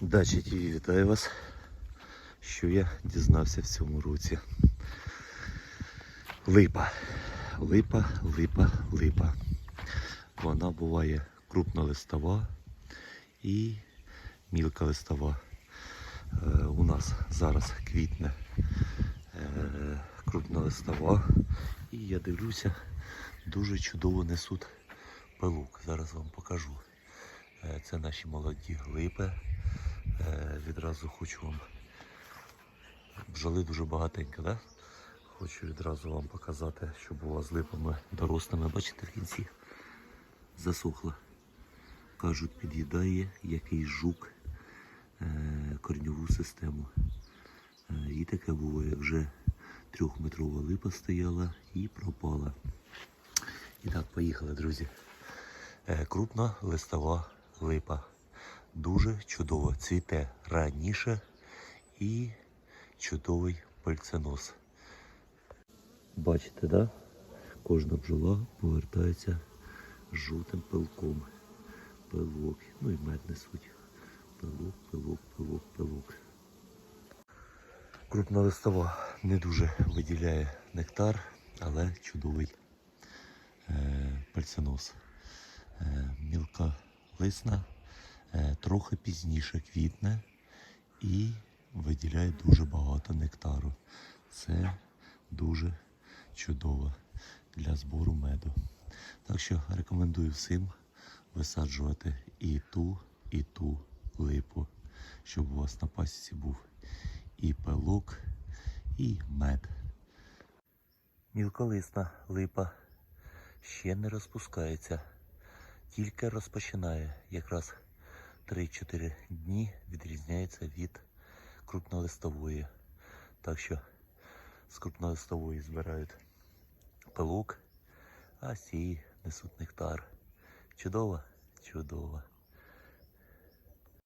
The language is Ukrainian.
Дача ТВ вітаю вас. Що я дізнався в цьому році. Липа. Липа, липа, липа. Вона буває крупнолистова і мілколистова. Е, у нас зараз квітне е, крупнолистова. І я дивлюся, дуже чудово несуть пилок. Зараз вам покажу. Е, Це наші молоді липи. Е, Відразу хочу вам. Бджоли дуже багатенько, да? Хочу відразу вам показати, що було з липами дорослими. Бачите, в кінці засохла. Кажуть, під'їдає якийсь жук е, корньову систему. Е, і таке було, як вже трьохметрова липа стояла і пропала. І так, поїхали, друзі. Крупна листова липа. Дуже чудово. Цвіте раніше і чудовий пальценос. Бачите, да? Кожна бджола повертається жовтим пилком. Пилок. Ну і мед несуть. Пилок, пилок, пилок, пилок. Крупна листова не дуже виділяє нектар, але чудовий е, пальценос. Е, мілка лисна трохи пізніше квітне і виділяє дуже багато нектару. Це дуже чудово для збору меду. Так що рекомендую всім висаджувати і ту, і ту липу, щоб у вас на пасіці був і пилок, і мед. Мілколисна липа ще не розпускається, тільки розпочинає. Якраз 3-4 дні відрізняється від крупнолистової. Так що з крупнолистової збирають пилок, а цієї несуть нектар. Чудово? Чудово.